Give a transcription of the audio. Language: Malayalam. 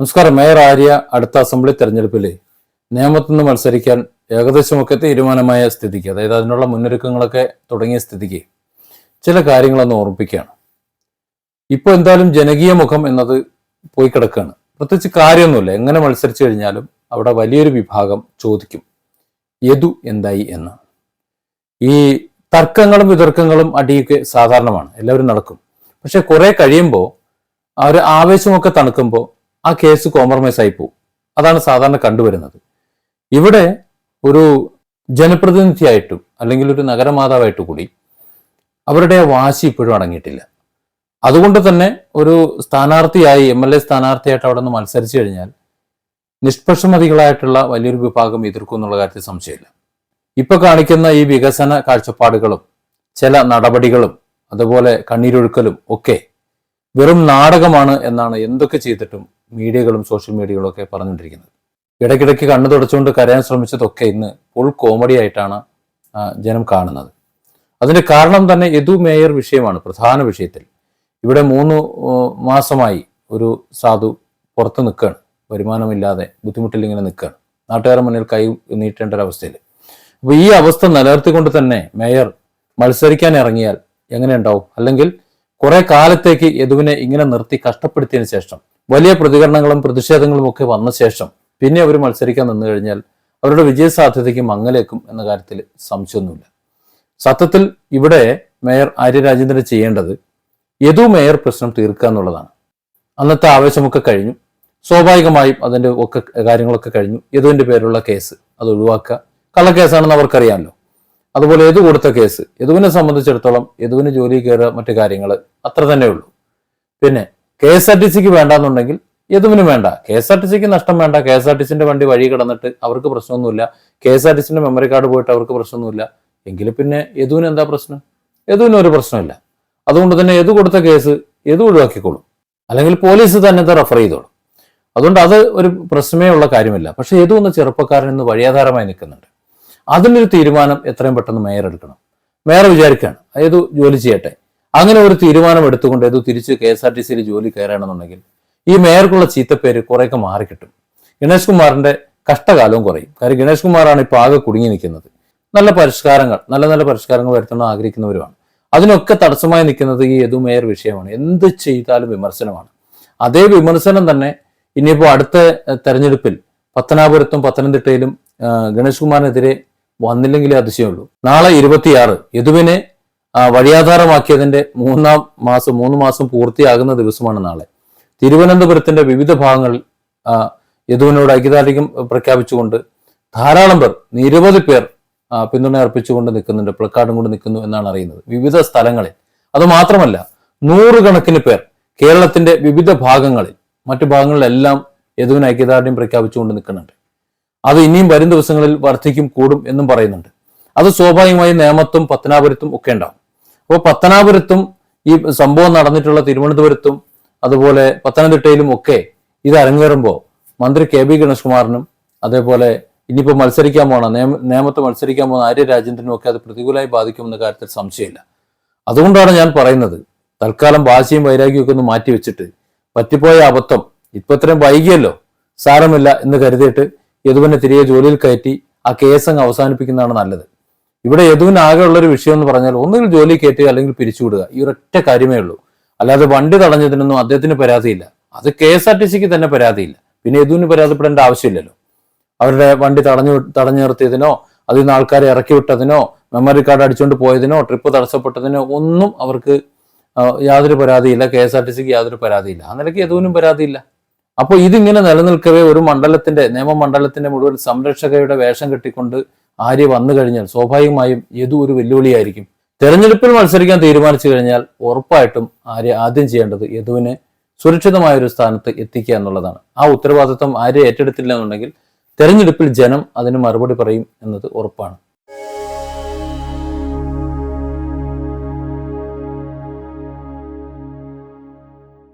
നമസ്കാരം. മേയർ ആര്യ അടുത്ത അസംബ്ലി തെരഞ്ഞെടുപ്പിൽ നിയമത്തിൽ നിന്ന് മത്സരിക്കാൻ ഏകദേശമൊക്കെ തീരുമാനമായ സ്ഥിതിക്ക് അതായത് അതിനുള്ള മുന്നൊരുക്കങ്ങളൊക്കെ തുടങ്ങിയ സ്ഥിതിക്ക് ചില കാര്യങ്ങളൊന്ന് ഓർമ്മിപ്പിക്കുകയാണ്. ഇപ്പോൾ എന്തായാലും ജനകീയ മുഖം എന്നത് പോയി കിടക്കുകയാണ്. പ്രത്യേകിച്ച് കാര്യമൊന്നുമില്ല. എങ്ങനെ മത്സരിച്ചു കഴിഞ്ഞാലും അവിടെ വലിയൊരു വിഭാഗം ചോദിക്കും യദു എന്തായി എന്ന്? ഈ തർക്കങ്ങളും വിതർക്കങ്ങളും അടിയൊക്കെ സാധാരണമാണ്. എല്ലാവരും നടക്കും. പക്ഷെ കുറെ കഴിയുമ്പോൾ ആ ഒരു ആവേശമൊക്കെ തണുക്കുമ്പോൾ ആ കേസ് കോംപ്രമൈസ് ആയി പോകും അതാണ് സാധാരണ കണ്ടുവരുന്നത്. ഇവിടെ ഒരു ജനപ്രതിനിധിയായിട്ടും അല്ലെങ്കിൽ ഒരു നഗരമാതാവായിട്ട് കൂടി അവരുടെ വാശി ഇപ്പോഴും അടങ്ങിയിട്ടില്ല. അതുകൊണ്ട് തന്നെ ഒരു സ്ഥാനാർത്ഥിയായി എം എൽ എ സ്ഥാനാർത്ഥിയായിട്ട് അവിടെ നിന്ന് മത്സരിച്ചു കഴിഞ്ഞാൽ നിഷ്പക്ഷമതികളായിട്ടുള്ള വലിയൊരു വിഭാഗം എതിർക്കും എന്നുള്ള കാര്യത്തിൽ സംശയമില്ല. ഇപ്പൊ കാണിക്കുന്ന ഈ വികസന കാഴ്ചപ്പാടുകളും ചില നടപടികളും അതുപോലെ കണ്ണീരൊഴുക്കലും ഒക്കെ വെറും നാടകമാണ് എന്നാണ് എന്തൊക്കെ ചെയ്തിട്ടും മീഡിയകളും സോഷ്യൽ മീഡിയകളും ഒക്കെ പറഞ്ഞുകൊണ്ടിരിക്കുന്നത്. ഇടയ്ക്കിടയ്ക്ക് കണ്ണു തുടച്ചുകൊണ്ട് കരയാൻ ശ്രമിച്ചതൊക്കെ ഇന്ന് ഫുൾ കോമഡി ആയിട്ടാണ് ജനം കാണുന്നത്. അതിന്റെ കാരണം തന്നെ യദു മേയർ വിഷയമാണ് പ്രധാന വിഷയത്തിൽ. ഇവിടെ മൂന്ന് മാസമായി ഒരു സാധു പുറത്ത് നിൽക്കുകയാണ്. വരുമാനമില്ലാതെ ബുദ്ധിമുട്ടിൽ ഇങ്ങനെ നിൽക്കുകയാണ്. നാട്ടുകാരുടെ മുന്നിൽ കൈ നീട്ടേണ്ട ഒരവസ്ഥയിൽ അപ്പൊ ഈ അവസ്ഥ നിലനിർത്തിക്കൊണ്ട് തന്നെ മേയർ മത്സരിക്കാൻ ഇറങ്ങിയാൽ എങ്ങനെ ഉണ്ടാവും? അല്ലെങ്കിൽ കുറെ കാലത്തേക്ക് യദുവിനെ ഇങ്ങനെ നിർത്തി കഷ്ടപ്പെടുത്തിയതിനു ശേഷം വലിയ പ്രതികരണങ്ങളും പ്രതിഷേധങ്ങളും ഒക്കെ വന്ന ശേഷം പിന്നെ അവർ മത്സരിക്കാൻ നിന്നു കഴിഞ്ഞാൽ അവരുടെ വിജയ സാധ്യതയ്ക്ക് മങ്ങലേക്കും എന്ന കാര്യത്തിൽ സംശയമൊന്നുമില്ല. സത്യത്തിൽ ഇവിടെ മേയർ ആര്യ രാജേന്ദ്രൻ ചെയ്യേണ്ടത് ഏതോ മേയർ പ്രശ്നം തീർക്കുക എന്നുള്ളതാണ്. അന്നത്തെ ആവേശമൊക്കെ കഴിഞ്ഞു. സ്വാഭാവികമായും അതിന്റെ ഒക്കെ കാര്യങ്ങളൊക്കെ കഴിഞ്ഞു. യദുവിന്റെ പേരുള്ള കേസ് അത് ഒഴിവാക്കുക. കള്ളക്കേസാണെന്ന് അവർക്കറിയാമല്ലോ. അതുപോലെ യദു കൊടുത്ത കേസ്. യദുവിനെ സംബന്ധിച്ചിടത്തോളം യദുവിന് ജോലി കയറുക മറ്റു കാര്യങ്ങൾ അത്ര തന്നെ ഉള്ളൂ. പിന്നെ കെ എസ് ആർ ടി സിക്ക് വേണ്ടാന്നുണ്ടെങ്കിൽ യദുവിന് വേണ്ട. കെ എസ് ആർ ടി സിക്ക് നഷ്ടം വേണ്ട. കെ എസ് ആർ ടി സിന്റെ വണ്ടി വഴി കിടന്നിട്ട് അവർക്ക് പ്രശ്നമൊന്നുമില്ല. കെ എസ് ആർ ടി സിന്റെ മെമ്മറി കാർഡ് പോയിട്ട് അവർക്ക് പ്രശ്നമൊന്നുമില്ല. എങ്കിലും പിന്നെ യദുവിന് എന്താ പ്രശ്നം? യദുവിന് ഒരു പ്രശ്നമില്ല. അതുകൊണ്ട് തന്നെ യദു കൊടുത്ത കേസ് യദു ഒഴിവാക്കിക്കോളും. അല്ലെങ്കിൽ പോലീസ് തന്നെ റെഫർ ചെയ്തോളും. അതുകൊണ്ട് അത് ഒരു പ്രശ്നമേ ഉള്ള കാര്യമില്ല. പക്ഷെ യദു എന്ന ചെറുപ്പക്കാരൻ ഇന്ന് വഴിയാധാരമായി നിൽക്കുന്നുണ്ട്. അതിനൊരു തീരുമാനം എത്രയും പെട്ടെന്ന് മേയർ എടുക്കണം. മേയർ വിചാരിക്കുകയാണ്. ഏതു ജോലി ചെയ്യട്ടെ. അങ്ങനെ ഒരു തീരുമാനം എടുത്തുകൊണ്ട് ഏതോ തിരിച്ച് കെ എസ് ആർ ടി സിയിൽ ജോലി കയറണമെന്നുണ്ടെങ്കിൽ ഈ മേയർക്കുള്ള ചീത്തപ്പേര് കുറേയൊക്കെ മാറിക്കിട്ടും. ഗണേഷ് കുമാറിന്റെ കഷ്ടകാലവും കുറയും. കാര്യം ഗണേഷ് കുമാറാണ് ഇപ്പോൾ ആകെ കുടുങ്ങി നിൽക്കുന്നത്. നല്ല പരിഷ്കാരങ്ങൾ നല്ല നല്ല പരിഷ്കാരങ്ങൾ വരുത്തണം ആഗ്രഹിക്കുന്നവരുമാണ്. അതിനൊക്കെ തടസ്സമായി നിൽക്കുന്നത് ഈ യദു മേയർ വിഷയമാണ്. എന്ത് ചെയ്താലും വിമർശനമാണ്. അതേ വിമർശനം തന്നെ ഇനിയിപ്പോൾ അടുത്ത തെരഞ്ഞെടുപ്പിൽ പത്തനാപുരത്തും പത്തനംതിട്ടയിലും ഗണേഷ് കുമാറിനെതിരെ വന്നില്ലെങ്കിലേ അതിശയമുള്ളൂ. നാളെ ഇരുപത്തിയാറ് യദുവിനെ വഴിയാധാരമാക്കിയതിന്റെ മൂന്നാം മാസം മൂന്ന് മാസം പൂർത്തിയാകുന്ന ദിവസമാണ് നാളെ. തിരുവനന്തപുരത്തിന്റെ വിവിധ ഭാഗങ്ങളിൽ യദുവിനോട് ഐക്യദാർഢ്യം പ്രഖ്യാപിച്ചുകൊണ്ട് ധാരാളം പേർ നിരവധി പേർ പിന്തുണ അർപ്പിച്ചുകൊണ്ട് നിൽക്കുന്നുണ്ട് പ്ലക്കാർഡും കൊണ്ട് നിൽക്കുന്നു എന്നാണ് അറിയുന്നത്. വിവിധ സ്ഥലങ്ങളിൽ അത് മാത്രമല്ല നൂറുകണക്കിന് പേർ കേരളത്തിന്റെ വിവിധ ഭാഗങ്ങളിൽ മറ്റു ഭാഗങ്ങളിലെല്ലാം യദുവിന് ഐക്യദാർഢ്യം പ്രഖ്യാപിച്ചുകൊണ്ട് നിൽക്കുന്നുണ്ട്. അത് ഇനിയും വരും ദിവസങ്ങളിൽ വർദ്ധിക്കും കൂടും എന്നും പറയുന്നുണ്ട്. അത് സ്വാഭാവികമായും നേമത്തും പത്തനാപുരത്തും ഒക്കെ ഉണ്ടാവും. അപ്പോൾ പത്തനാപുരത്തും ഈ സംഭവം നടന്നിട്ടുള്ള തിരുവനന്തപുരത്തും അതുപോലെ പത്തനംതിട്ടയിലും ഒക്കെ ഇത് അരങ്ങേറുമ്പോൾ മന്ത്രി കെ ബി ഗണേഷ് കുമാറിനും അതേപോലെ ഇനിയിപ്പോൾ മത്സരിക്കാൻ പോണ നിയമ നിയമത്തെ മത്സരിക്കാൻ പോകുന്ന ആര്യ രാജേന്ദ്രനും ഒക്കെ അത് പ്രതികൂലമായി ബാധിക്കുമെന്ന കാര്യത്തിൽ സംശയമില്ല. അതുകൊണ്ടാണ് ഞാൻ പറയുന്നത് തൽക്കാലം വാശിയും വൈരാഗ്യവും ഒക്കെ ഒന്ന് മാറ്റി വെച്ചിട്ട് പറ്റിപ്പോയ അബദ്ധം ഇപ്പൊ ഇത്രയും വൈകിയല്ലോ സാരമില്ല എന്ന് കരുതിയിട്ട് യദുവിനെ തിരികെ ജോലിയിൽ കയറ്റി ആ കേസ് അങ്ങ് അവസാനിപ്പിക്കുന്നതാണ് നല്ലത്. ഇവിടെ യദുവിന് ആകെ ഉള്ള ഒരു വിഷയം എന്ന് പറഞ്ഞാൽ ഒന്നുകിൽ ജോലി കയറ്റുക അല്ലെങ്കിൽ പിരിച്ചുവിടുക. ഈ ഒരൊറ്റ കാര്യമേ ഉള്ളൂ. അല്ലാതെ വണ്ടി തടഞ്ഞതിനൊന്നും അദ്ദേഹത്തിന് പരാതിയില്ല. അത് കെ എസ് ആർ ടി സിക്ക് തന്നെ പരാതിയില്ല. പിന്നെ യദുവിന് പരാതിപ്പെടേണ്ട ആവശ്യമില്ലല്ലോ. അവരുടെ വണ്ടി തടഞ്ഞു തടഞ്ഞു നിർത്തിയതിനോ അതിൽ നിന്ന് ആൾക്കാരെ ഇറക്കി വിട്ടതിനോ മെമ്മറി കാർഡ് അടിച്ചുകൊണ്ട് പോയതിനോ ട്രിപ്പ് തടസ്സപ്പെട്ടതിനോ ഒന്നും അവർക്ക് യാതൊരു പരാതിയില്ല. കെ എസ് ആർ ടി സിക്ക് യാതൊരു പരാതിയില്ല. ആ നിലയ്ക്ക് യദുവിനും പരാതിയില്ല. അപ്പോൾ ഇതിങ്ങനെ നിലനിൽക്കവേ ഒരു മണ്ഡലത്തിന്റെ നിയമമണ്ഡലത്തിന്റെ മുഴുവൻ സംരക്ഷകയുടെ വേഷം കെട്ടിക്കൊണ്ട് ആര്യ വന്നു കഴിഞ്ഞാൽ സ്വാഭാവികമായും യദു ഒരു വെല്ലുവിളിയായിരിക്കും? തെരഞ്ഞെടുപ്പിൽ മത്സരിക്കാൻ തീരുമാനിച്ചു കഴിഞ്ഞാൽ ഉറപ്പായിട്ടും ആര്യ ആദ്യം ചെയ്യേണ്ടത് യദുവിനെ സുരക്ഷിതമായ ഒരു സ്ഥാനത്ത് എത്തിക്കുക എന്നുള്ളതാണ്. ആ ഉത്തരവാദിത്വം ആര്യ ഏറ്റെടുത്തില്ല എന്നുണ്ടെങ്കിൽ തെരഞ്ഞെടുപ്പിൽ ജനം അതിന് മറുപടി പറയും എന്നത് ഉറപ്പാണ്.